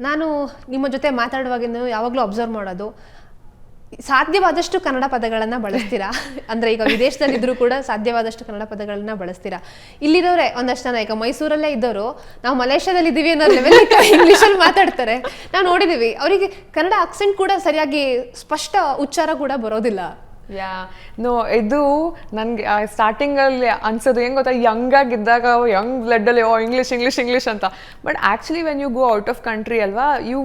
ನಾನು ನಿಮ್ಮ ಜೊತೆ ಮಾತಾಡುವಾಗಿನೂ ಯಾವಾಗಲೂ ಅಬ್ಸರ್ವ್ ಮಾಡೋದು ಸಾಧ್ಯವಾದಷ್ಟು ಕನ್ನಡ ಪದಗಳನ್ನು ಬಳಸ್ತೀರಾ? ಅಂದ್ರೆ ಈಗ ವಿದೇಶದಲ್ಲಿದ್ರೂ ಕೂಡ ಸಾಧ್ಯವಾದಷ್ಟು ಕನ್ನಡ ಪದಗಳನ್ನ ಬಳಸ್ತೀರಾ? ಇಲ್ಲಿರೋರೆ ಒಂದಷ್ಟು ಜನ ಈಗ ಮೈಸೂರಲ್ಲೇ ಇದ್ದವರು ನಾವು ಮಲೇಷ್ಯಾದಲ್ಲಿ ಇದ್ದೀವಿ ಅನ್ನೋ ಲೆವೆಲ್ ಇಂಗ್ಲೀಷಲ್ಲಿ ಮಾತಾಡ್ತಾರೆ. ನಾವು ನೋಡಿದ್ದೀವಿ ಅವರಿಗೆ ಕನ್ನಡ ಅಕ್ಸೆಂಟ್ ಕೂಡ ಸರಿಯಾಗಿ ಸ್ಪಷ್ಟ ಉಚ್ಚಾರ ಕೂಡ ಬರೋದಿಲ್ಲ. ಯಾ, ನೋ, ಇದು ನನಗೆ ಸ್ಟಾರ್ಟಿಂಗಲ್ಲಿ ಅನ್ಸೋದು ಹೆಂಗೆ ಗೊತ್ತಾ ಯಂಗ್ ಆಗಿದ್ದಾಗ ಯಂಗ್ ಬ್ಲಡ್ಡಲ್ಲಿ ಓ ಇಂಗ್ಲೀಷ್ ಇಂಗ್ಲೀಷ್ ಇಂಗ್ಲೀಷ್ ಅಂತ. But actually when you go out of country ಅಲ್ವಾ you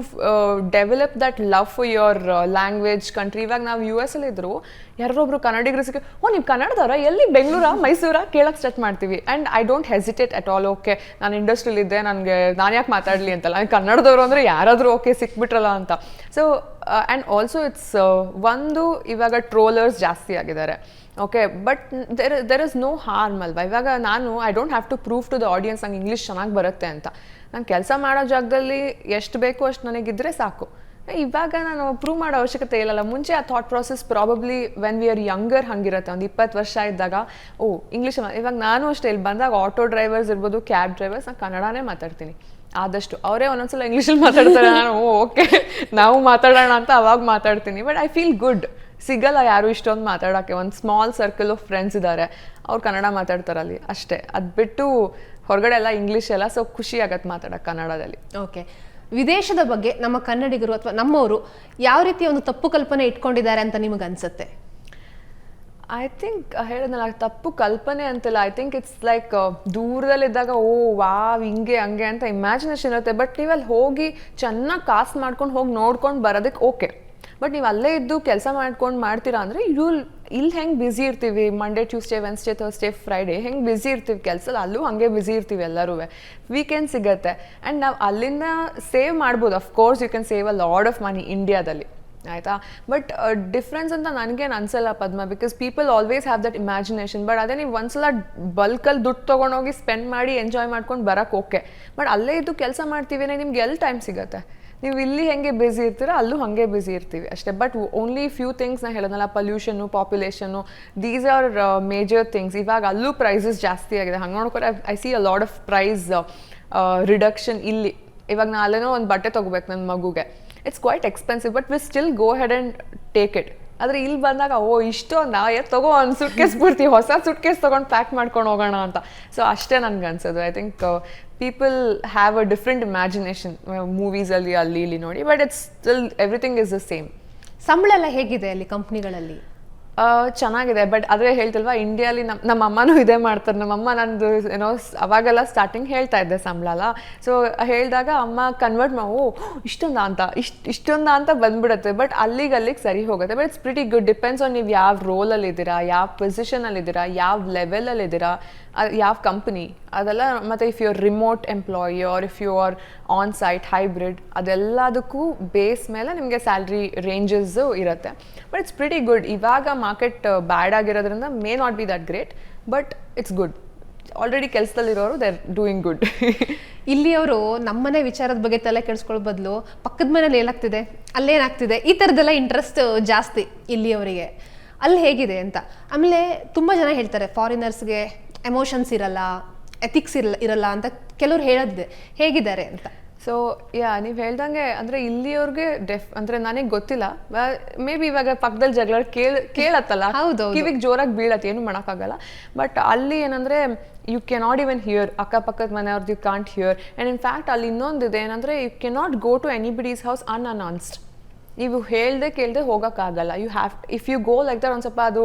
develop that love for your language country ಇವಾಗ ನಾವು ಯು ಎಸ್ ಅಲ್ಲಿ ಇದ್ರು, ಯಾರೊಬ್ರು ಕನ್ನಡಿಗರು ಸಿಕ್ಕ, ಓ, ನೀವು ಕನ್ನಡದವರ? ಎಲ್ಲಿ ಬೆಂಗಳೂರ, ಮೈಸೂರ? ಕೇಳಕ್ಕೆ ಸ್ಟಾರ್ಟ್ ಮಾಡ್ತೀವಿ. And I don't hesitate at all okay ನಾನು ಇಂಡಸ್ಟ್ರಿಲಿದ್ದೆ ನನಗೆ ನಾನು ಯಾಕೆ ಮಾತಾಡಲಿ ಅಂತಲ್ಲ. ಕನ್ನಡದವರು ಅಂದರೆ ಯಾರಾದರೂ ಓಕೆ ಸಿಕ್ಬಿಟ್ರಲ್ಲ ಅಂತ. ಸೊ ಆ್ಯಂಡ್ ಆಲ್ಸೋ ಇಟ್ಸ್ ಒಂದು ಇವಾಗ ಟ್ರೋಲರ್ಸ್ ಜಾಸ್ತಿ ಆಗಿದ್ದಾರೆ. Okay but there there is no harm ಅಲ್ವಾ? ಇವಾಗ ನಾನು I don't have to prove to the audience ನಂಗೆ ಇಂಗ್ಲೀಷ್ ಚೆನ್ನಾಗಿ ಬರುತ್ತೆ ಅಂತ. ನಾನು ಕೆಲಸ ಮಾಡೋ ಜಾಗದಲ್ಲಿ ಎಷ್ಟು ಬೇಕು ಅಷ್ಟು ನನಗಿದ್ರೆ ಸಾಕು. ಇವಾಗ ನಾನು ಪ್ರೂವ್ ಮಾಡೋ ಅವಶ್ಯಕತೆ ಇಲ್ಲಲ್ಲ. ಮುಂಚೆ ಆ thought process probably when we are younger ಹಂಗಿರುತ್ತೆ. ಒಂದು ಇಪ್ಪತ್ತು ವರ್ಷ ಇದ್ದಾಗ, ಓ ಇಂಗ್ಲೀಷ್ ಇವಾಗ ನಾನು ಅಷ್ಟೇ, ಇಲ್ಲಿ ಬಂದಾಗ ಆಟೋ ಡ್ರೈವರ್ಸ್ ಇರ್ಬೋದು ಕ್ಯಾಬ್ ಡ್ರೈವರ್ಸ್ ನಾನು ಕನ್ನಡನೇ ಮಾತಾಡ್ತೀನಿ. ಆದಷ್ಟು ಅವರೇ ಒಂದೊಂದ್ಸಲ ಇಂಗ್ಲೀಷಲ್ಲಿ ಮಾತಾಡ್ತಾರೆ. ನಾನು ಓಕೆ, ನಾವು ಮಾತಾಡೋಣ ಅಂತ ಅವಾಗ ಮಾತಾಡ್ತೀನಿ. ಬಟ್ ಐ ಫೀಲ್ ಗುಡ್ ಸಿಗಲ್ಲ ಯಾರು ಇಷ್ಟೊಂದು ಮಾತಾಡೋಕ್ಕೆ. ಒಂದು ಸ್ಮಾಲ್ ಸರ್ಕಲ್ ಆಫ್ ಫ್ರೆಂಡ್ಸ್ ಇದ್ದಾರೆ ಅವ್ರು ಕನ್ನಡ ಮಾತಾಡ್ತಾರಲ್ಲಿ ಅಷ್ಟೇ. ಅದು ಬಿಟ್ಟು ಹೊರಗಡೆ ಎಲ್ಲ ಇಂಗ್ಲೀಷ್ ಎಲ್ಲ ಸೊ ಖುಷಿ ಆಗತ್ತೆ ಮಾತಾಡೋಕೆ ಕನ್ನಡದಲ್ಲಿ. ಓಕೆ ವಿದೇಶದ ಬಗ್ಗೆ ನಮ್ಮ ಕನ್ನಡಿಗರು ಅಥವಾ ನಮ್ಮವರು ಯಾವ ರೀತಿ ಒಂದು ತಪ್ಪು ಕಲ್ಪನೆ ಇಟ್ಕೊಂಡಿದ್ದಾರೆ ಅಂತ ನಿಮಗೆ ಅನ್ಸುತ್ತೆ ಐ ಥಿಂಕ್ ಹೇಳಿದ್ನಲ್ಲ, ತಪ್ಪು ಕಲ್ಪನೆ ಅಂತಿಲ್ಲ. ಐ ಥಿಂಕ್ ಇಟ್ಸ್ ಲೈಕ್ ದೂರದಲ್ಲಿದ್ದಾಗ, ಓ, ವಾವ್, ಹಿಂಗೆ, ಹಂಗೆ ಅಂತ ಇಮ್ಯಾಜಿನೇಷನ್ ಇರುತ್ತೆ. ಬಟ್ ನೀವು ಅಲ್ಲಿ ಹೋಗಿ ಚೆನ್ನಾಗಿ ಕಾಸ್ಟ್ ಮಾಡ್ಕೊಂಡು ಹೋಗಿ ನೋಡ್ಕೊಂಡು ಬರೋದಕ್ಕೆ ಓಕೆ ಬಟ್ ನೀವು ಅಲ್ಲೇ ಇದ್ದು ಕೆಲಸ ಮಾಡ್ಕೊಂಡು ಮಾಡ್ತೀರಾ ಅಂದರೆ ಯು ಇಲ್ಲಿ ಹೆಂಗೆ ಬ್ಯುಸಿ ಇರ್ತೀವಿ? Monday Tuesday Wednesday Thursday Friday ಹೆಂಗೆ ಬ್ಯುಸಿ ಇರ್ತೀವಿ? ಕೆಲಸದಲ್ಲಿ ಅಲ್ಲೂ ಹಂಗೆ ಬ್ಯುಸಿ ಇರ್ತೀವಿ ಎಲ್ಲರೂ ವೀಕೆಂಡ್ ಸಿಗುತ್ತೆ. ಆ್ಯಂಡ್ ನಾವು ಅಲ್ಲಿಂದ ಸೇವ್ ಮಾಡ್ಬೋದು. Of course you can save a lot of money ಇಂಡಿಯಾದಲ್ಲಿ ಆಯಿತಾ? ಬಟ್ ಡಿಫ್ರೆನ್ಸ್ ಅಂತ ನನಗೇನು ಅನ್ಸಲ್ಲ Padma because people always have that imagination but ಅದೇ ನೀವು ಒಂದ್ಸಲ ಬಲ್ಕಲ್ಲಿ ದುಡ್ಡು ತೊಗೊಂಡೋಗಿ ಸ್ಪೆಂಡ್ ಮಾಡಿ ಎಂಜಾಯ್ ಮಾಡ್ಕೊಂಡು ಬರೋಕ್ಕೆ ಓಕೆ ಬಟ್ ಅಲ್ಲೇ ಇದ್ದು ಕೆಲಸ ಮಾಡ್ತೀವಿ ನಿಮ್ಗೆ ಎಲ್ಲಿ ಟೈಮ್ ಸಿಗುತ್ತೆ. ನೀವು ಇಲ್ಲಿ ಹೆಂಗೆ ಬ್ಯುಸಿ ಇರ್ತೀರ, ಅಲ್ಲೂ ಹಾಗೆ ಬ್ಯುಸಿ ಇರ್ತೀವಿ ಅಷ್ಟೇ. ಬಟ್ ಓನ್ಲಿ ಫ್ಯೂ ಥಿಂಗ್ಸ್ನ ಹೇಳೋದಲ್ಲ ಪೊಲ್ಯೂಷನ್ನು ಪಾಪ್ಯುಲೇಷನು ದೀಸ್ ಆರ್ ಮೇಜರ್ ಥಿಂಗ್ಸ್ ಇವಾಗ ಅಲ್ಲೂ ಪ್ರೈಸಸ್ ಜಾಸ್ತಿ ಆಗಿದೆ. ಹಂಗೆ ನೋಡ್ಕೊಂಡ್ರೆ I see a lot of price reduction ಇಲ್ಲಿ. ಇವಾಗ ನಾನು ಅಲ್ಲೇನೋ ಒಂದು ಬಟ್ಟೆ ತೊಗೋಬೇಕು ನನ್ನ ಮಗುಗೆ. It's quite expensive but we still go ahead and take it ಆದರೆ ಇಲ್ಲಿ ಬಂದಾಗ, ಓ ಇಷ್ಟೊಂದು ಏ ತಗೋ ಒಂದು ಸುಟ್ಕೇಸ್ ಬಿಡ್ತೀವಿ ಹೊಸ ಸುಟ್ಕೇಸ್ ತೊಗೊಂಡು ಪ್ಯಾಕ್ ಮಾಡ್ಕೊಂಡು ಹೋಗೋಣ ಅಂತ. ಸೊ ಅಷ್ಟೇ ನನಗೆ ಅನ್ಸೋದು. I think people have a different imagination ಮೂವೀಸಲ್ಲಿ ಅಲ್ಲಿ ಇಲ್ಲಿ ನೋಡಿ but it's still everything is the same ಸಂಬಳ ಎಲ್ಲ ಹೇಗಿದೆ ಅಲ್ಲಿ ಕಂಪ್ನಿಗಳಲ್ಲಿ ಚೆನ್ನಾಗಿದೆ. ಬಟ್ ಅದೇ ಹೇಳ್ತಿಲ್ವಾ ಇಂಡಿಯಲ್ಲಿ ನಮ್ಮ ನಮ್ಮ ಅಮ್ಮನೂ ಇದೇ ಮಾಡ್ತಾರೆ. ನಮ್ಮಮ್ಮ ನಂದು, ಏನೋ, ಅವಾಗೆಲ್ಲ ಸ್ಟಾರ್ಟಿಂಗ್ ಹೇಳ್ತಾ ಇದ್ದೆ ಸಂಬಳ ಸೊ ಹೇಳಿದಾಗ ಅಮ್ಮ ಕನ್ವರ್ಟ್ ಮಾ, ಓ, ಇಷ್ಟೊಂದ ಅಂತ, ಇಷ್ಟು, ಇಷ್ಟೊಂದ ಅಂತ ಬಂದ್ಬಿಡುತ್ತೆ. ಬಟ್ ಅಲ್ಲಿಗೆ ಅಲ್ಲಿಗೆ ಸರಿ ಹೋಗುತ್ತೆ. But it's pretty good depends on ನೀವು ಯಾವ ರೋಲಲ್ಲಿ ಇದ್ದೀರಾ ಯಾವ ಪೊಸಿಷನಲ್ಲಿ ಇದ್ದೀರಾ ಯಾವ ಲೆವೆಲಲ್ಲಿ ಇದ್ದೀರಾ ಯಾವ ಕಂಪ್ನಿ ಅದೆಲ್ಲ ಮತ್ತು if you are remote employee or if you are on site hybrid ಅದೆಲ್ಲದಕ್ಕೂ base ಮೇಲೆ ನಿಮಗೆ ಸ್ಯಾಲ್ರಿ ರೇಂಜಸ್ಸು ಇರುತ್ತೆ. ಬಟ್ ಇಟ್ಸ್ ಪ್ರಿಟಿ ಗುಡ್ ಇವಾಗ ಮಾರ್ಕೆಟ್ ಬ್ಯಾಡ್ ಆಗಿರೋದ್ರಿಂದ may not be that great but it's good already ಕೆಲಸದಲ್ಲಿರೋರು they are doing good ಇಲ್ಲಿ ಅವರು ನಮ್ಮನೆ ವಿಚಾರದ ಬಗ್ಗೆ ತಲೆ ಕೆಡಿಸ್ಕೊಳ್ಳೋ ಬದಲು ಪಕ್ಕದ ಮನೇಲಿ ಏನಾಗ್ತಿದೆ? ಅಲ್ಲೇನಾಗ್ತಿದೆ ಈ ಥರದ್ದೆಲ್ಲ ಇಂಟ್ರೆಸ್ಟ್ ಜಾಸ್ತಿ ಇಲ್ಲಿಯವರಿಗೆ. ಅಲ್ಲಿ ಹೇಗಿದೆ ಅಂತ? ಆಮೇಲೆ ತುಂಬ ಜನ ಹೇಳ್ತಾರೆ ಫಾರಿನರ್ಸ್ಗೆ ಎಮೋಷನ್ಸ್ ಇರಲ್ಲ ಎಥಿಕ್ಸ್ ಇರಲ್ಲ ಇರಲ್ಲ ಅಂತ ಕೆಲವ್ರು ಹೇಳೋದಿದೆ, ಹೇಗಿದ್ದಾರೆ ಅಂತ. ಸೊ ಯಾ ನೀವು ಹೇಳ್ದಂಗೆ ಅಂದರೆ ಇಲ್ಲಿಯವ್ರಿಗೆ ಡೆಫ್ ಅಂದರೆ ನನಗೆ ಗೊತ್ತಿಲ್ಲ. ಮೇ ಬಿ ಇವಾಗ ಪಕ್ಕದಲ್ಲಿ ಜಗಳ ಕೇಳ ಕೇಳತ್ತಲ್ಲ? ಹೌದು ಕಿವಿಗೆ ಜೋರಾಗಿ ಬೀಳತ್ತೆ ಏನು ಮಾಡೋಕ್ಕಾಗಲ್ಲ. ಬಟ್ ಅಲ್ಲಿ ಏನಂದರೆ you cannot even hear ಅಕ್ಕಪಕ್ಕದ ಮನೆಯವ್ರದ್ದು you can't hear and in fact ಅಲ್ಲಿ ಇನ್ನೊಂದು ಇದೆ ಏನಂದರೆ you cannot go to anybody's house unannounced ನೀವು ಹೇಳ್ದೆ ಕೇಳದೆ ಹೋಗೋಕ್ಕಾಗಲ್ಲ. You have if you go like that ಒಂದು ಸ್ವಲ್ಪ ಅದು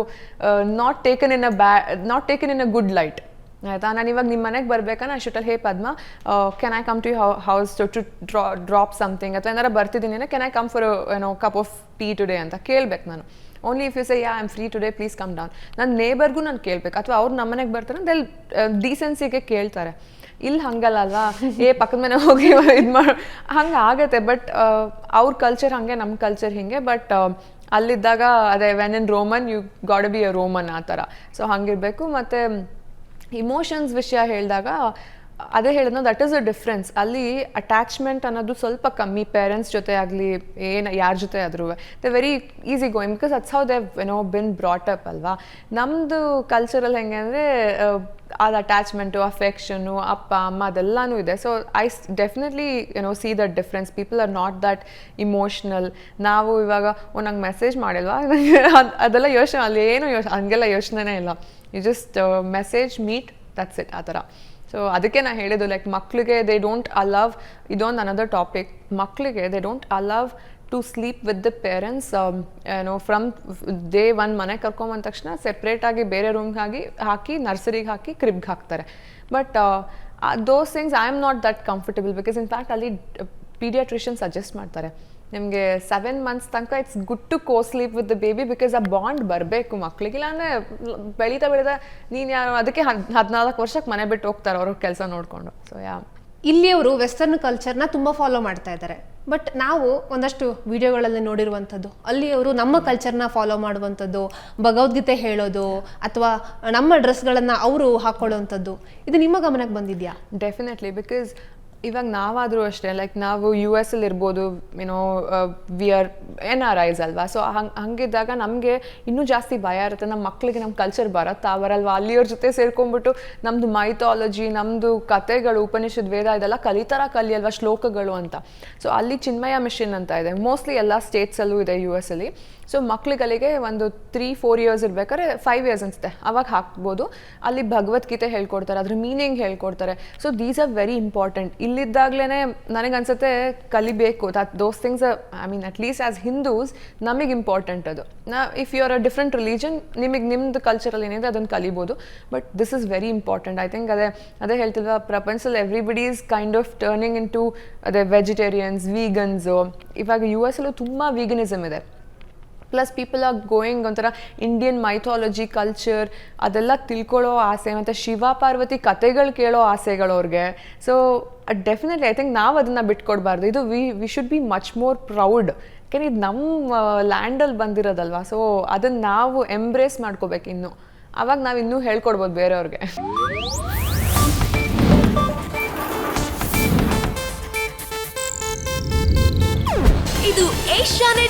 not taken in a bad not taken in a good light ಆಯಿತಾ? ನಾನು ಇವಾಗ ನಿಮ್ಮ ಮನೆಗೆ ಬರಬೇಕಾ? ನಾನು ಶುಟಲ್, hey Padma can I come to house to to draw drop something ಅಥವಾ ಏನಾರ ಬರ್ತಿದ್ದೀನಿ ಕ್ಯಾನ್ ಐ ಕಮ್ ಫಾರ್ ಏನೋ ಕಪ್ ಆಫ್ ಟೀ ಟುಡೇ ಅಂತ ಕೇಳ್ಬೇಕು ನಾನು. Only if you say yeah I'm free today please come down ನನ್ನ ನೇಬರ್ಗೂ ನಾನು ಕೇಳ್ಬೇಕು. ಅಥವಾ ಅವ್ರು ನಮ್ಮ ಮನೆಗೆ ಬರ್ತಾರೆ ದೆಲ್ ಡೀಸೆನ್ಸಿಗೆ ಕೇಳ್ತಾರೆ. ಇಲ್ಲಿ ಹಂಗಲ್ಲ ಅಲ್ವಾ? ಏ, ಪಕ್ಕದ ಮನೆ ಹೋಗಿ ಇದು ಮಾಡಿ. ಹಂಗೆ ಆಗತ್ತೆ ಬಟ್ ಅವ್ರ ಕಲ್ಚರ್ ಹಾಗೆ ನಮ್ಮ ಕಲ್ಚರ್ ಹಿಂಗೆ ಬಟ್ ಅಲ್ಲಿದ್ದಾಗ ಅದೇ when in Roman you got be a Roman ಆ ಥರ. ಸೊ ಹಂಗಿರಬೇಕು. ಮತ್ತು ಇಮೋಷನ್ಸ್ ವಿಷಯ ಹೇಳಿದಾಗ, ಅದೇ ಹೇಳಿದ್ನೋ ದಟ್ ಈಸ್ ಅ ಡಿಫ್ರೆನ್ಸ್ ಅಲ್ಲಿ ಅಟ್ಯಾಚ್ಮೆಂಟ್ ಅನ್ನೋದು ಸ್ವಲ್ಪ ಕಮ್ಮಿ. ಪೇರೆಂಟ್ಸ್ ಜೊತೆ ಆಗಲಿ, ಏನು, ಯಾರ ಜೊತೆ ಆದರೂ. The very easy going because it's how they've know been brought up ಅಲ್ವಾ? ನಮ್ಮದು ಕಲ್ಚರಲ್ಲಿ ಹೆಂಗೆ ಅಂದರೆ ಅದು ಅಟ್ಯಾಚ್ಮೆಂಟು ಅಫೆಕ್ಷನು ಅಪ್ಪ, ಅಮ್ಮ ಅದೆಲ್ಲನೂ ಇದೆ. So I definitely you know see that difference people are not that emotional ನಾವು ಇವಾಗ, ಓ, ನಂಗೆ ಮೆಸೇಜ್ ಮಾಡಿಲ್ವಾ? ಅದ್- ಅದೆಲ್ಲ ಯೋಚನೆ, ಅಲ್ಲಿ ಏನು ಯೋಚನೆ ಹಂಗೆಲ್ಲ ಯೋಚನೆನೇ ಇಲ್ಲ. You just message meet that's it ಆ ಥರ. ಸೊ ಅದಕ್ಕೆ ನಾನು ಹೇಳಿದ್ದು ಲೈಕ್ ಮಕ್ಕಳಿಗೆ ದೇ ಡೋಂಟ್ ಅಲವ್ ಇದೊಂದು ಅನದರ್ ಟಾಪಿಕ್ ಮಕ್ಕಳಿಗೆ they don't allow to sleep with the parents ಏನೋ ಫ್ರಮ್ ಡೇ ಒನ್ ಮನೆ ಕರ್ಕೊಂಬಂದ ತಕ್ಷಣ ಸೆಪ್ರೇಟಾಗಿ ಬೇರೆ ರೂಮ್ಗೆ ಹಾಕಿ ನರ್ಸರಿಗೆ ಹಾಕಿ ಕ್ರಿಬ್ಗೆ ಹಾಕ್ತಾರೆ. But those things I am not that comfortable because in fact ಅಲ್ಲಿ ಪೀಡಿಯಾಟ್ರಿಷಿಯನ್ ಸಜೆಸ್ಟ್ ಮಾಡ್ತಾರೆ. ನಿಮಗೆ ಸೆವೆನ್ ಮಂತ್ಸ್ ತನಕ it's good to co sleep with the baby because ಆ ಬಾಂಡ್ ಬರಬೇಕು ಮಕ್ಳಿಗೆ. ಇಲ್ಲಾಂದರೆ ಬೆಳೀತಾ ಬೆಳೀತಾ ನೀನು ಯಾರು ಅದಕ್ಕೆ ಹದ್ ಹದಿನಾಲ್ಕು ವರ್ಷಕ್ಕೆ ಮನೆ ಬಿಟ್ಟು ಹೋಗ್ತಾರೆ ಅವ್ರ ಕೆಲಸ ನೋಡಿಕೊಂಡು. ಸೊ ಯಾ ಇಲ್ಲಿಯವರು ವೆಸ್ಟರ್ನ್ ಕಲ್ಚರ್ನ ತುಂಬ ಫಾಲೋ ಮಾಡ್ತಾ ಇದ್ದಾರೆ. ಬಟ್ ನಾವು ಒಂದಷ್ಟು ವಿಡಿಯೋಗಳಲ್ಲಿ ನೋಡಿರುವಂಥದ್ದು ಅಲ್ಲಿಯವರು ನಮ್ಮ ಕಲ್ಚರ್ನ ಫಾಲೋ ಮಾಡುವಂಥದ್ದು ಭಗವದ್ಗೀತೆ ಹೇಳೋದು ಅಥವಾ ನಮ್ಮ ಡ್ರೆಸ್ಗಳನ್ನು ಅವರು ಹಾಕೊಳ್ಳುವಂಥದ್ದು. ಇದು ನಿಮ್ಮ ಗಮನಕ್ಕೆ ಬಂದಿದೆಯಾ? ಡೆಫಿನೆಟ್ಲಿ ಬಿಕಾಸ್ ಇವಾಗ ನಾವಾದರೂ ಅಷ್ಟೇ ಲೈಕ್ ನಾವು ಯು ಎಸ್ ಅಲ್ಲಿ ಇರ್ಬೋದು ಏನೋ we are N R Is ಅಲ್ವಾ? ಸೊ ಹಂಗೆ, ಹಂಗಿದ್ದಾಗ ನಮಗೆ ಇನ್ನೂ ಜಾಸ್ತಿ ಭಯ ಇರುತ್ತೆ. ನಮ್ಮ ಮಕ್ಕಳಿಗೆ ನಮ್ಮ ಕಲ್ಚರ್ ಬರುತ್ತಾ ಬರಲ್ವಾ ಅಲ್ಲಿಯವ್ರ ಜೊತೆ ಸೇರ್ಕೊಂಡ್ಬಿಟ್ಟು ನಮ್ಮದು ಮೈಥಾಲಜಿ ನಮ್ಮದು ಕತೆಗಳು ಉಪನಿಷತ್, ವೇದ ಇದೆಲ್ಲ ಕಲಿತಾರ ಕಲಿಯಲ್ವಾ ಶ್ಲೋಕಗಳು ಅಂತ. ಸೊ ಅಲ್ಲಿ ಚಿನ್ಮಯ ಮಿಷಿನ್ ಅಂತ ಇದೆ. ಮೋಸ್ಟ್ಲಿ ಎಲ್ಲ ಸ್ಟೇಟ್ಸಲ್ಲೂ ಇದೆ ಯು ಎಸ್ ಅಲ್ಲಿ. ಸೊ ಮಕ್ಳಿಗಲ್ಲಿಗೆ ಒಂದು ತ್ರೀ ಫೋರ್ ಇಯರ್ಸ್ ಇರ್ಬೇಕಾದ್ರೆ ಫೈವ್ ಇಯರ್ಸ್ ಅನಿಸುತ್ತೆ. ಅವಾಗ ಹಾಕ್ಬೋದು. ಅಲ್ಲಿ ಭಗವದ್ಗೀತೆ ಹೇಳ್ಕೊಡ್ತಾರೆ, ಅದ್ರ ಮೀನಿಂಗ್ ಹೇಳ್ಕೊಡ್ತಾರೆ. So these are very important ಇಲ್ಲಿದ್ದಾಗಲೇ ನನಗೆ ಅನ್ಸುತ್ತೆ ಕಲಿಬೇಕು that those things I mean at least as Hindus ನಮಗೆ ಇಂಪಾರ್ಟೆಂಟ್ ಅದು. ನಾ if you are a different religion ನಿಮಗೆ ನಿಮ್ದು ಕಲ್ಚರಲ್ಲಿ ಏನಿದೆ ಅದನ್ನು ಕಲಿಬೋದು. But this is very important I think ಅದೇ ಅದೇ ಹೇಳ್ತಿಲ್ವ, ಪ್ರಪಂಚದಲ್ಲಿ everybody is kind of turning into ಅದೇ ವೆಜಿಟೇರಿಯನ್ಸ್ ವೀಗನ್ಸು ಇವಾಗ ಯು ಎಸ್ ಅಲ್ಲೂ ತುಂಬ ವೀಗನಿಸಮ್ ಇದೆ. ಪ್ಲಸ್ ಪೀಪಲ್ ಆರ್ ಗೋಯಿಂಗ್ ಒಂಥರ ಇಂಡಿಯನ್ ಮೈಥಾಲಜಿ ಕಲ್ಚರ್ ಅದೆಲ್ಲ ತಿಳ್ಕೊಳ್ಳೋ ಆಸೆ ಮತ್ತು ಶಿವ ಪಾರ್ವತಿ ಕಥೆಗಳು ಕೇಳೋ ಆಸೆಗಳು ಅವ್ರಿಗೆ ಸೊ ಡೆಫಿನೆಟ್ಲಿ ಐ ಥಿಂಕ್ ನಾವು ಅದನ್ನು ಬಿಟ್ಕೊಡ್ಬಾರ್ದು ಇದು we we should be much more proud ಯಾಕೆಂದ್ರೆ ಇದು ನಮ್ಮ ಲ್ಯಾಂಡಲ್ಲಿ ಬಂದಿರೋದಲ್ವಾ ಸೊ ಅದನ್ನು ನಾವು ಎಂಬ್ರೇಸ್ ಮಾಡ್ಕೋಬೇಕು ಇನ್ನು ಆವಾಗ ನಾವು ಇನ್ನೂ ಹೇಳ್ಕೊಡ್ಬೋದು ಬೇರೆಯವ್ರಿಗೆ ಇದು ಏಷ್ಯಾನೆಟ್